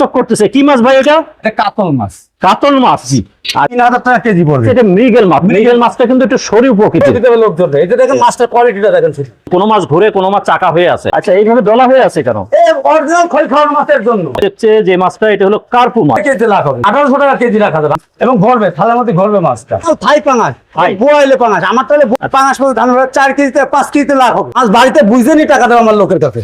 চক করতেছে। কি মাছ ভাই এটা এটা কাতল মাছ। কাতল মাছ। জি। তিন হাজার টাকা কেজি পড়বে। এটা মৃগেল মাছ। মৃগেল মাছটা কিন্তু একটু সরু প্রকৃতির। লোক ধরবে। এটা দেখেন মাছটার কোয়ালিটিটা দেখেন কোনো মাছ ঘুরে কোনো মাছ চাকা হয়ে আছে। আচ্ছা এইভাবে ডলা হয়ে আছে কেন? অরিজিনাল খই খাওয়ার মাছের জন্য। হচ্ছে যে মাছটা এটা হলো কার্পু মাছ। কেজি লাখ হবে আঠারোশো টাকা কেজি রাখা যাবে। এবং ভরবে থালার মধ্যে ভরবে মাছটা। থাই পাঙাশ। বোয়াইলে পাঙাশ। আমার তাহলে পাঙাশ ধান চার কেজিতে পাঁচ কেজিতে লাখ হবে। মাছ বাড়িতে বুঝে নি টাকা দেবো আমার লোকের কাছে।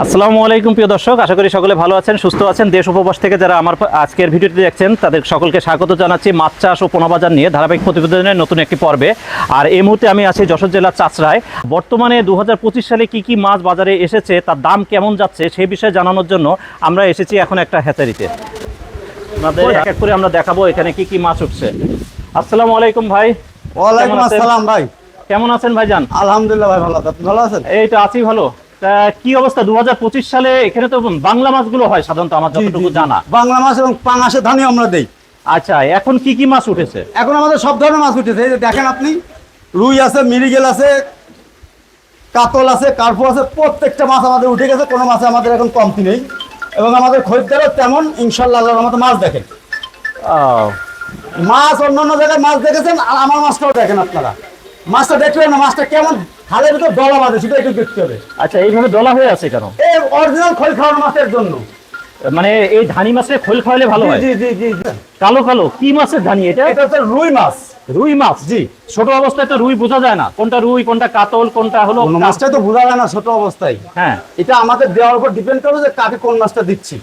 আসসালামু আলাইকুম প্রিয় দর্শক আশা করি সকলে ভালো আছেন সুস্থ আছেন। দেশ উপবাস থেকে যারা আমার আজকের ভিডিওটি দেখছেন তাদের সকলকে স্বাগত জানাচ্ছি মাছ চাষ ও পোনাবাজার নিয়ে ধারাবাহিক প্রতিবেদনের নতুন একটি পর্বে। আর এই মুহূর্তে আমি আছি যশোর জেলার চাচড়ায়। বর্তমানে দু হাজার পঁচিশ সালে কি কি মাছ বাজারে এসেছে তার দাম কেমন যাচ্ছে সেই বিষয়ে জানানোর জন্য আমরা এসেছি এখন একটা হ্যাচারিতে। আপনাদের এক এক করে আমরা দেখাবো এখানে কি কি মাছ উঠছে। আসসালামু আলাইকুম ভাই। ওয়ালাইকুম আসসালাম ভাই। কেমন আছেন ভাইজান? আলহামদুলিল্লাহ ভাই ভালো আছেন ভালো আছেন? এই তো আছি ভালো। কি অবস্থা? দু হাজার পঁচিশ সালে এখানে তো বাংলা মাছগুলো হয় সাধারণত আমার যতটুকু জানা। বাংলা মাছ এবং পাঙাশের ধানই আমরা দেই। আচ্ছা এখন কি কি মাছ উঠেছে? এখন আমাদের সব ধরনের মাছ উঠেছে। দেখেন আপনি রুই আছে মিরিগেল আছে কাতল আছে কার্পু আছে প্রত্যেকটা মাছ আমাদের উঠে গেছে। কোনো মাছে আমাদের এখন কমতি নেই। এবং আমাদের খরিদ্দারও তেমন ইনশাল্লাহ আমাদের মাছ দেখেন মাছ অন্য জায়গায় মাছ দেখেছেন আর আমার মাছটাও দেখেন আপনারা। মাছটা দেখলেন না মাছটা কেমন খালের ভিতর ডলা বাঁধে সেটা একটু দেখতে হবে। আচ্ছা এইভাবে ডলা হয়ে আছে কেন? এই অরিজিনাল খোল খাওয়ার মাছের জন্য। মানে এই ধানি মাছের খোল খাওয়ালে ভালো হয়? জি জি জি কালো কালো কি মাছের ধানি এটা? এটা হচ্ছে রুই মাছ। রুই মাছ জি। ছোট অবস্থায় তো রুই বোঝা যায় না। কোনটা রুই কোনটা কাতল কোনটা হলো কোনো মাছটাই তো বোঝা যায় না ছোট অবস্থায়। হ্যাঁ। এটা আমাদের দেওয়ার উপর ডিপেন্ড করবে যে কাকে কোন মাছটা দিচ্ছি।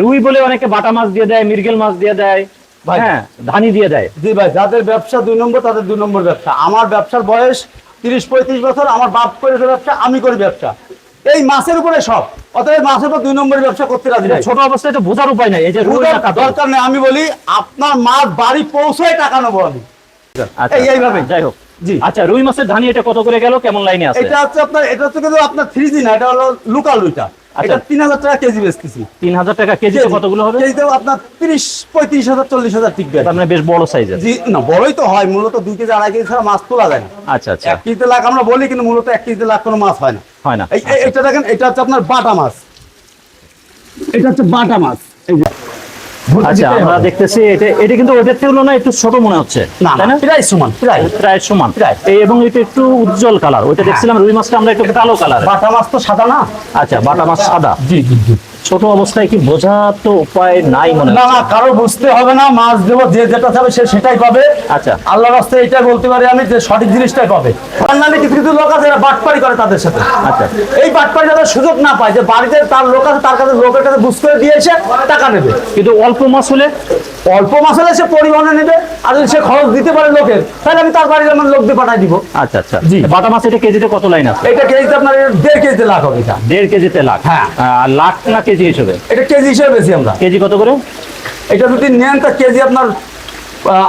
রুই বলে অনেকে বাটা মাছ দিয়ে দেয় মির্গেল মাছ দিয়ে দেয় ভাই। হ্যাঁ ধানি দিয়ে দেয়। জি ভাই যাদের ব্যবসা দুই নম্বর তাদের দুই নম্বর ব্যবসা। আমার ব্যবসার বয়স তিরিশ পঁয়ত্রিশ বছর আমার বাপ করে ব্যবসা আমি করি ব্যবসা। এই মাছের উপরে সব। অতএব মাছের উপর দুই নম্বরের ব্যবসা করতে রাজি নাই। ছোট অবস্থায় এটা বোঝার উপায় নাই এই যে দরকার নেই। আমি বলি আপনার মাছ বাড়ি পৌঁছায় টাকা নেব আমি। আচ্ছা, এই এইভাবে। যাই হোক। জি। আচ্ছা রুই মাছের ধানি এটা কত করে গেল? কেমন লাইনে আছে? এটা হচ্ছে আপনার এটা হচ্ছে কিন্তু আপনার থ্রি জি না এটা হলো লোকাল ওইটা। আচ্ছা। এটা তিন হাজার টাকা কেজি বেচতেছি। তিন হাজার টাকা কেজিতে কতগুলো হবে? কেজিতেও আপনার তিরিশ পঁয়ত্রিশ হাজার চল্লিশ হাজার টিকবে। তার মানে বেশ বড় সাইজের জি না বড়ই তো হয় মূলত দুই কেজি আড়াই কেজি ছাড়া মাছ তোলা যায় না। আচ্ছা আচ্ছা। এক কেজিতে লাখ আমরা বলি কিন্তু মূলত এক কেজিতে লাখ কোনো মাছ হয় না। হয় না। এটা দেখেন এটা হচ্ছে আপনার বাটা মাছ। এটা হচ্ছে বাটা মাছ। এই যে। আচ্ছা আমরা দেখতেছি এটা এটা কিন্তু ওইটার তুলনায় একটু ছোট মনে হচ্ছে না প্রায় সমান প্রায়। প্রায় সমান। এবং এটা একটু উজ্জ্বল কালার। ওইটা দেখছিলাম রুই মাছটা আমরা একটু কালো কালার বাটা মাছ তো সাদা না? আচ্ছা বাটা মাছ সাদা। জি জি জি। ছোট অবস্থায় কি বোঝা তো উপায় নাই মনে না না কারও বুঝতে হবে না মাছ দেবো যে যেটা চাবে সে সেটাই পাবে। আচ্ছা। আল্লাহর রাস্তায় এটা বলতে পারি আমি যে সঠিক জিনিসটাই পাবে। অন্যান্য কিছু কিছু লোক আছে বাটপাড়ি করে তাদের সাথে। আচ্ছা। এই বাটপাড়ি যাদের সুযোগ না পায় যে বাড়িতে তার লোক আছে তার কাছে লোকের কাছে বুঝ করে দিয়েছে টাকা নেবে। কিন্তু অল্প মাছ হলে অল্প মাছ হলে সে পরিবহনে নেবে আর যদি সে খরচ দিতে পারে লোকের তাহলে আমি তার বাড়ির আমার লোক দিয়ে পাঠাই দিব। আচ্ছা আচ্ছা। জি। বাটা মাছ এটা কেজিতে কত লাইন আছে? এটা কেজিতে আপনার দেড় কেজিতে লাখ হবে এটা। দেড় কেজিতে লাখ? হ্যাঁ। লাখ না কেজি হিসেবে? এটা কেজি হিসেবে বেশি আমরা। কেজি কত করে? এটা যদি নেন তা কেজি আপনার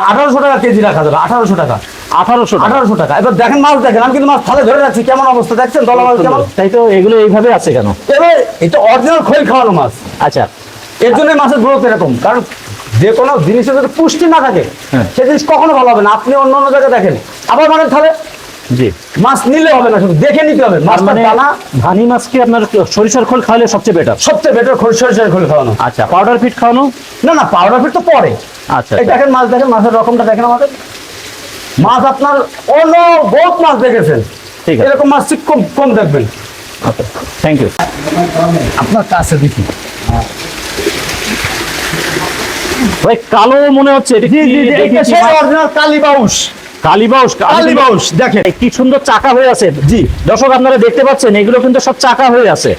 আঠারোশো টাকা কেজি রাখা যাবে আঠারোশো টাকা। আঠারোশো আঠারোশো টাকা। এবার দেখেন মাছ দেখেন আমি কিন্তু মাছ থালে ধরে রাখছি কেমন অবস্থা দেখছেন? দলা মাছ কেমন? তাই তো এগুলো এইভাবে আছে কেন? এবার এটা অরিজিনাল খৈল খাওয়ানো মাছ। আচ্ছা। এর জন্য মাছের গ্রোথ এরকম কারণ যে কোনো জিনিসের যদি পুষ্টি না থাকে হ্যাঁ। সে জিনিস কখনো ভালো হবে না। আপনি অন্য অন্য জায়গায় দেখেন। আবার মানে তাহলে? জি। মাছ নিলে হবে না শুধু দেখে নিতে হবে। মাছ মানে দানা। ধানি আপনার সরিষার খোল খাওয়ালে সবচেয়ে বেটার সবচেয়ে বেটার খৈল সরিষার খৈল খাওয়ানো। আচ্ছা পাউডার ফিট খাওয়ানো? না না পাউডার ফিট তো পরে। আচ্ছা এই দেখেন মাছ দেখেন মাছের রকমটা দেখেন আমাদের। মাছ আপনার অন্য বহুত মাছ দেখেছেন। ঠিক আছে। এরকম মাছ ঠিক কম কম দেখবেন। থ্যাংক ইউ আপনার কাছে দেখি। ভাই কালো মনে হচ্ছে এটা কি- মাছ? অরিজিনাল কালীবাউস কালীবাউস কালীবাউস দেখেন। কি সুন্দর চাকা হয়ে আছে। জি। দর্শক আপনারা দেখতে পাচ্ছেন এগুলো কিন্তু সব চাকা হয়ে আছে।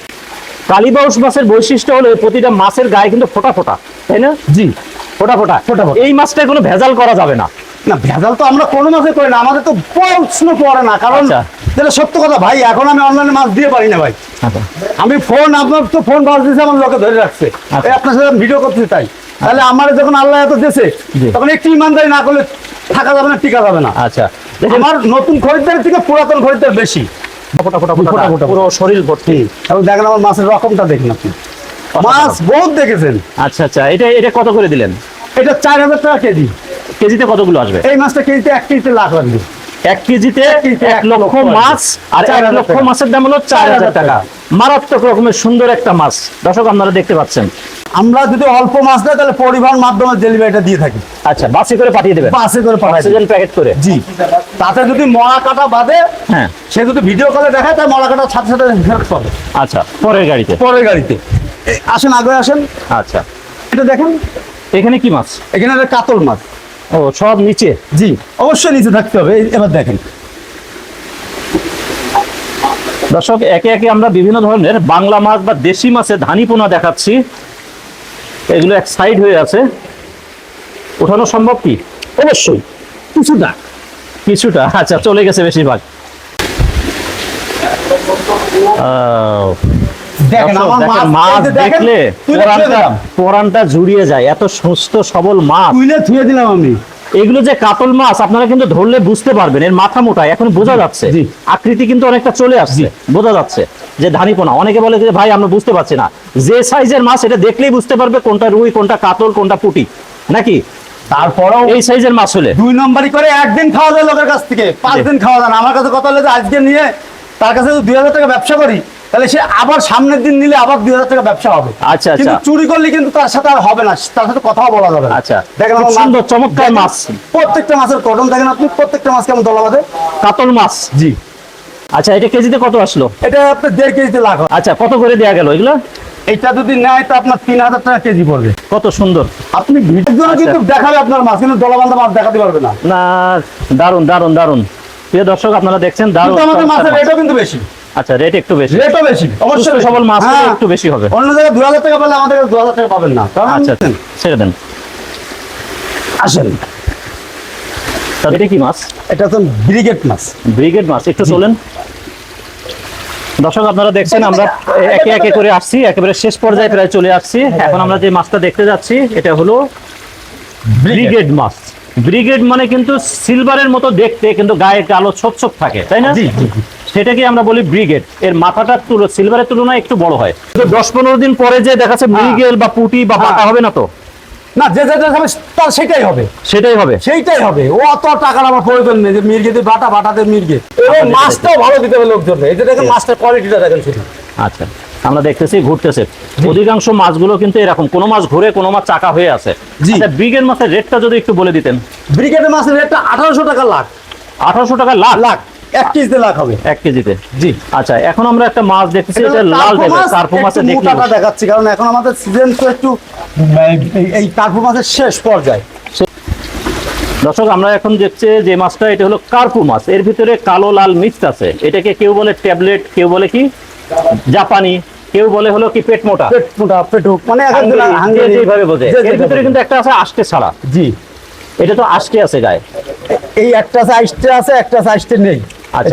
কালীবাউস মাছের বৈশিষ্ট্য হলো প্রতিটা মাছের গায়ে কিন্তু ফোটা ফোটা তাই না? জি। ফোটা ফোটা। ফোঁটা ফোঁটা। এই মাছটা কোনো ভেজাল করা যাবে না। না ভেজাল তো আমরা কোনো মাসে করি না আমাদের তো প্রশ্ন পড়ে না কারণ আচ্ছা। যেটা সত্য কথা ভাই এখন আমি অনলাইনে মাছ দিয়ে পারি না ভাই। আমি ফোন আপনার তো ফোন বাজ দিয়েছে আমার লোকে ধরে রাখছে। আচ্ছা। আপনার সাথে ভিডিও করতে তাই। তাহলে আমার যখন আল্লাহ এত দিয়েছে তখন একটু ইমানদারি না করলে থাকা যাবে না টিকা যাবে না। আচ্ছা। আমার নতুন খরিদ্দার থেকে পুরাতন খরিদ্দার বেশি। ফোটা ফোটা ফোটা ফোঁটা ফোঁটা। পুরো শরীর ভর্তি। এবং দেখেন আমার মাছের রকমটা দেখেন আপনি। মাছ বহুত দেখেছেন। আচ্ছা আচ্ছা। এটা এটা কত করে দিলেন? এটা চার হাজার টাকা কেজি। কেজিতে কতগুলো আসবে? এই মাছটা কেজিতে এক কেজিতে লাখ লাগবে। এক কেজিতে এক লক্ষ মাছ আর এক লক্ষ মাছের দাম হলো চার হাজার টাকা। মারাত্মক রকমের সুন্দর একটা মাছ। দর্শক আপনারা দেখতে পাচ্ছেন। আমরা যদি অল্প মাছ দেয় তাহলে পরিবহন মাধ্যমে ডেলিভারিটা দিয়ে থাকি। আচ্ছা বাসে করে পাঠিয়ে দেবেন? বাসে করে দিই। প্যাকেট করে? জি। তাতে যদি মরা কাটা বাদে হ্যাঁ। সে যদি ভিডিও কলে দেখায় তার মরা কাটার সাথে সাথে ফেরত পাবে। আচ্ছা পরের গাড়িতে? পরের গাড়িতে। আসেন আগে আসেন। আচ্ছা। এটা দেখেন। এখানে কি মাছ? এখানে একটা কাতল মাছ। ও সব নিচে? জি অবশ্যই নিচে থাকতে হবে। এবার দেখেন। দর্শক একে একে আমরা বিভিন্ন ধরনের বাংলা মাছ বা দেশি মাছের ধানি পোনা দেখাচ্ছি। এগুলো এক সাইড হয়ে আছে। ওঠানো সম্ভব কি? অবশ্যই। কিছুটা। কিছুটা? আচ্ছা চলে গেছে বেশিরভাগ। দেখলে তুলে পরানটা দিলাম। জুড়িয়ে যায়। এত সুস্থ সবল মাছ। থুয়ে দিলাম আমি। এগুলো যে কাতল মাছ আপনারা কিন্তু ধরলে বুঝতে পারবেন এর মাথা মোটা এখন বোঝা যাচ্ছে। আকৃতি কিন্তু অনেকটা চলে আসছে বোঝা যাচ্ছে যে ধানিপোনা। অনেকে বলে যে ভাই আমরা বুঝতে পারছি না। যে সাইজের মাছ এটা দেখলেই বুঝতে পারবে কোনটা রুই কোনটা কাতল কোনটা পুটি নাকি? তারপরেও এই সাইজের মাছ হলে। দুই নম্বরই করে একদিন খাওয়া যায় লোকের কাছ থেকে পাঁচ দিন খাওয়া যায় আমার কাছে কথা হলো যে আজকে নিয়ে তার কাছে দুই হাজার টাকা ব্যবসা করি তাহলে সে আবার সামনের দিন নিলে আবার দুই হাজার টাকা ব্যবসা হবে। আচ্ছা, কিন্তু আচ্ছা। চুরি করলে কিন্তু তার সাথে আর হবে না তার সাথে কথাও বলা যাবে আচ্ছা। দেখেন সুন্দর, চমৎকার মাছ। প্রত্যেকটা মাছের কটন দেখেন আপনি প্রত্যেকটা মাছ কেমন দলা বাঁধে? কাতল মাছ। জি। আচ্ছা এটা কেজিতে কত আসলো? এটা আপনার দেড় কেজিতে লাখ আচ্ছা কত করে দেওয়া গেল এগুলো? এটা যদি নেয় তো আপনার তিন হাজার টাকা কেজি পড়বে। কত সুন্দর। আপনি জন্য কিন্তু দেখাবে আপনার মাছ কিন্তু দলা বান্ধা মাছ দেখাতে পারবে না। না দারুণ দারুণ দারুণ প্রিয় দর্শক আপনারা দেখছেন দারুণ আমাদের মাছের মাছ। রেটও কিন্তু বেশি। আচ্ছা রেট একটু বেশি। রেটও বেশি অবশ্যই সবল মাছ হ্যাঁ। একটু বেশি হবে। অন্য জায়গায় দু হাজার টাকা পেলে আমাদের দু হাজার টাকা পাবেন না। আচ্ছা ছেড়ে দেন। আসেন। এটা কি মাছ? এটা তো ব্রিগেড মাছ। ব্রিগেড মাছ একটু চলেন দর্শক আপনারা দেখছেন আমরা একে একে করে আসছি একেবারে শেষ পর্যায়ে প্রায় চলে আসছি। এখন আমরা যে মাছটা দেখতে যাচ্ছি এটা হলো ব্রিগেড। মাছ। ব্রিগেড মানে কিন্তু সিলভারের মতো দেখতে কিন্তু গায়ে কালো ছোপ ছোপ থাকে তাই না। সেটাকে আমরা বলি ব্রিগেড। এর মাথাটা তুলো সিলভারের তুলনায় একটু বড় হয়। তো দশ পনেরো দিন পরে যে দেখাচ্ছে মৃগেল বা পুটি বা বাটা হবে না তো? না যে যেটা খাবে তার সেটাই হবে। সেটাই হবে। সেইটাই হবে। ও অত টাকার আমার প্রয়োজন নেই যে মির্গে দিয়ে বাটা বাটাতে মির্গে এবং মাছটাও ভালো দিতে হবে লোকজন এই যে দেখেন মাছটার কোয়ালিটিটা দেখেন শুধু। আচ্ছা আমরা দেখতেছি ঘুরতেছে। অধিকাংশ মাছগুলো কিন্তু এরকম কোনো মাছ ঘুরে কোনো মাছ চাকা হয়ে আছে। আচ্ছা ব্রিগেড মাছের রেটটা যদি একটু বলে দিতেন। ব্রিগেডের মাছের রেটটা আঠারোশো টাকা লাখ। আঠারোশো টাকা লাখ? লাখ। এক কেজিতে লাখ হবে। এক কেজিতে? জি। আচ্ছা এখন আমরা একটা মাছ দেখতেছি এটা লাল টাইপের কার্পো মাছের দেখলে মোটাটা দেখাচ্ছি কারণ এখন আমাদের সিজন তো একটু এই- কার্পো মাছের শেষ পর্যায়ে। দর্শক আমরা এখন দেখছি যে মাছটা এটা হলো কার্পু মাছ। এর ভিতরে কালো লাল মিক্স আছে। এটাকে কেউ বলে ট্যাবলেট কেউ বলে কি? জাপানি কেউ বলে হলো কি পেট মোটা। পেট মোটা পেটুক মানে যেভাবে বোঝে। এর ভিতরে কিন্তু একটা আছে আষ্টে ছাড়া। জি। এটা তো আষ্টে আছে গায়ে। এই একটা সাইজটা আছে একটা সাইজটা নেই।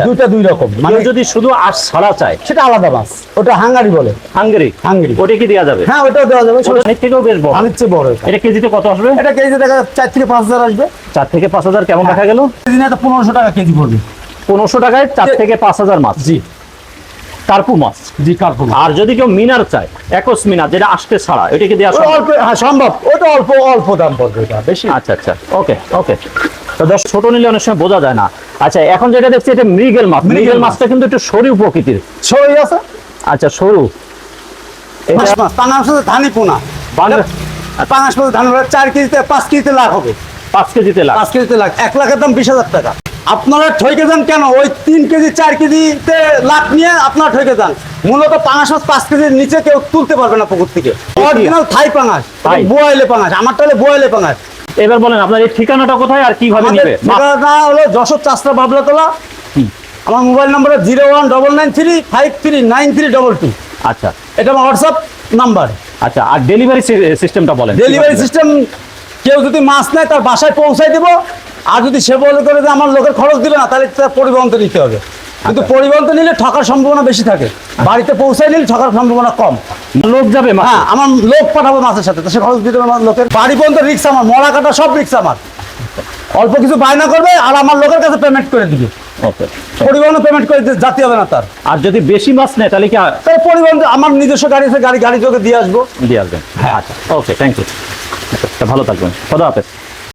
দুইটা দুই রকম। মানে যদি শুধু আশ ছাড়া চায় সেটা আলাদা মাছ। ওটা হাঙ্গারি বলে। হাঙ্গেরি? হাঙ্গেরি। ওটা কি দেওয়া যাবে? হ্যাঁ ওটাও দেওয়া যাবে। অনেক থেকেও বেশ বড়। চেয়ে বড় এটা। কেজিতে কত আসবে? এটা কেজি দেখা চার থেকে পাঁচ হাজার আসবে। চার থেকে পাঁচ হাজার কেমন দেখা গেল? দিনে এটা পনেরোশো টাকা কেজি পড়বে। পনেরোশো টাকায় চার থেকে পাঁচ হাজার মাছ। জি। কার্পু মাছ। জি কার্পো। আর যদি কেউ মিনার চায় একস মিনার যেটা আষ্টে ছাড়া এটা কি দেওয়া? অল্প হ্যাঁ সম্ভব। ওটা অল্প অল্প দাম পড়বে এটা বেশি। আচ্ছা আচ্ছা। ওকে ওকে। তো দশ ছোট নিলে অনেক সময় বোঝা যায় না। আচ্ছা এখন যেটা দেখছি এটা মৃগেল মাছ। মৃগেল মাছটা কিন্তু একটু সরু প্রকৃতির। সই আছে? আচ্ছা সরু। এটা পাঙাশ ধানই পোনা। পাঙাশ ধান চার কেজিতে পাঁচ কেজিতে লাখ হবে। পাঁচ কেজিতে লাখ। পাঁচ কেজিতে লাখ। এক লাখের দাম বিশ হাজার টাকা। আপনারা ঠকে যান কেন? ওই তিন কেজি চার কেজিতে লাখ নিয়ে আপনারা ঠকে যান। মূলত পাঙাশ মাছ পাঁচ কেজির নিচে কেউ তুলতে পারবে না পুকুর থেকে। অরিজিনাল থাই পাঙাশ। বোয়াইলে পাঙাশ। আমারটা হলে বোয়াইলে পাঙাশ। এবার বলেন আপনার এই ঠিকানাটা কোথায় আর কীভাবে নিবে? মাছ- ঠিকানা হলো যশোর চাষরা বাবলাতলা আমার mobile number zero one double nine three five three nine three double two. আচ্ছা। এটা আমার হোয়াটসঅ্যাপ নাম্বার। আচ্ছা আর ডেলিভারি সিস্টেমটা বলেন ডেলিভারি সিস্টেম কেউ যদি মাছ নেয় তার বাসায় পৌঁছায় দেবো আর যদি সে বলে করে যে আমার লোকের খরচ দিবে না তাহলে তার পরিবহন তো নিতে হবে। কিন্তু। পরিবহন তো নিলে ঠকার সম্ভাবনা বেশি থাকে। বাড়িতে পৌঁছায় নিলে ঠকার সম্ভাবনা কম। লোক যাবে হ্যাঁ আমার লোক পাঠাবো মাছের সাথে। সে খরচ দিতে আমার লোকের। বাড়ি পর্যন্ত রিক্স আমার মরা কাটা সব রিক্স আমার। অল্প কিছু বায়না করবে আর আমার লোকের কাছে পেমেন্ট করে দিবে। ওকে পরিবহনে পেমেন্ট করে দিতে জাতি হবে না তার। আর যদি বেশি মাছ নেয় তাহলে কি তাই পরিবহন আমার নিজস্ব গাড়ি আছে গাড়ি গাড়ি যোগে দিয়ে আসব। দিয়ে আসবেন হ্যাঁ। আচ্ছা ওকে থ্যাংক ইউ ভালো থাকবেন। খোদা হাফেজ।